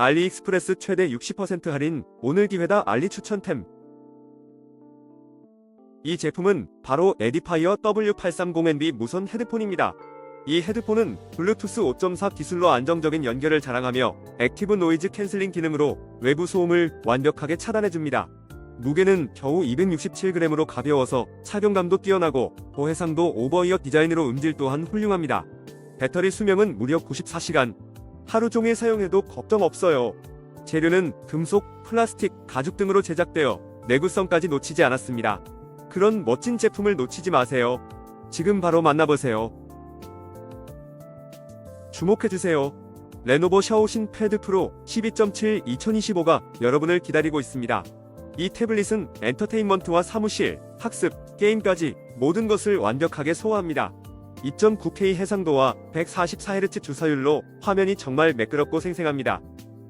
알리익스프레스 최대 60% 할인 오늘 기회다 알리 추천템 이 제품은 바로 에디파이어 W830NB 무선 헤드폰입니다. 이 헤드폰은 블루투스 5.4 기술로 안정적인 연결을 자랑하며 액티브 노이즈 캔슬링 기능으로 외부 소음을 완벽하게 차단해줍니다. 무게는 겨우 267g으로 가벼워서 착용감도 뛰어나고 보해상도 오버이어 디자인으로 음질 또한 훌륭합니다. 배터리 수명은 무려 94시간. 하루 종일 사용해도 걱정 없어요. 재료는 금속, 플라스틱, 가죽 등으로 제작되어 내구성까지 놓치지 않았습니다. 그런 멋진 제품을 놓치지 마세요. 지금 바로 만나보세요. 주목해주세요. 레노버 샤오신 패드 프로 12.7 2025가 여러분을 기다리고 있습니다. 이 태블릿은 엔터테인먼트와 사무실, 학습, 게임까지 모든 것을 완벽하게 소화합니다. 2.9K 해상도와 144Hz 주사율로 화면이 정말 매끄럽고 생생합니다.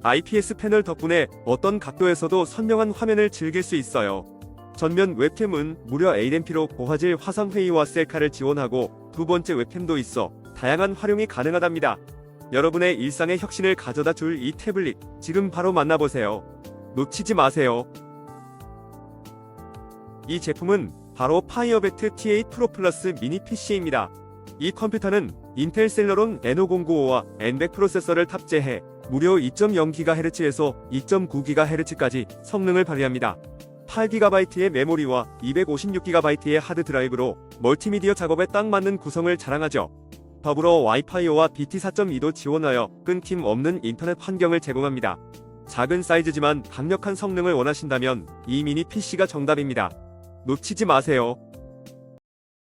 IPS 패널 덕분에 어떤 각도에서도 선명한 화면을 즐길 수 있어요. 전면 웹캠은 무려 AMP로 고화질 화상 회의와 셀카를 지원하고 두 번째 웹캠도 있어 다양한 활용이 가능하답니다. 여러분의 일상의 혁신을 가져다 줄 이 태블릿 지금 바로 만나보세요. 놓치지 마세요. 이 제품은 바로 파이어베트 T8 프로 플러스 미니 PC입니다. 이 컴퓨터는 인텔 셀러론 N5095와 N100 프로세서를 탑재해 무려 2.0GHz에서 2.9GHz까지 성능을 발휘합니다. 8GB의 메모리와 256GB의 하드 드라이브로 멀티미디어 작업에 딱 맞는 구성을 자랑하죠. 더불어 와이파이와 BT 4.2도 지원하여 끊김 없는 인터넷 환경을 제공합니다. 작은 사이즈지만 강력한 성능을 원하신다면 이 미니 PC가 정답입니다. 놓치지 마세요.